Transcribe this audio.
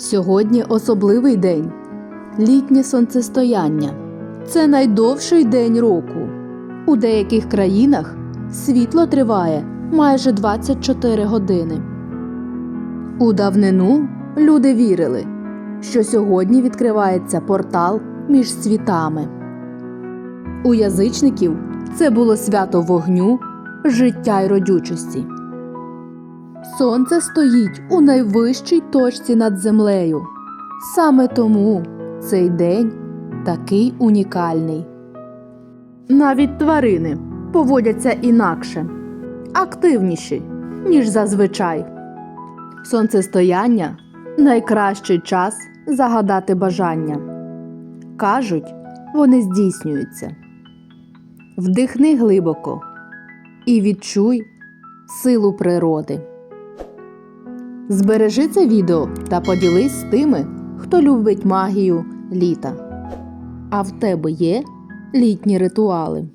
Сьогодні особливий день літнє сонцестояння. Це найдовший день року. У деяких країнах світло триває майже 24 години. У давнину люди вірили, що сьогодні відкривається портал між світами. У язичників це було свято вогню, життя й родючості. Сонце стоїть у найвищій точці над землею. Саме тому цей день такий унікальний. Навіть тварини поводяться інакше, активніші, ніж зазвичай. Сонцестояння найкращий час загадати бажання. Кажуть, вони здійснюються. Вдихни глибоко і відчуй силу природи. Збережи це відео та поділись з тими, хто любить магію літа. А в тебе є літні ритуали.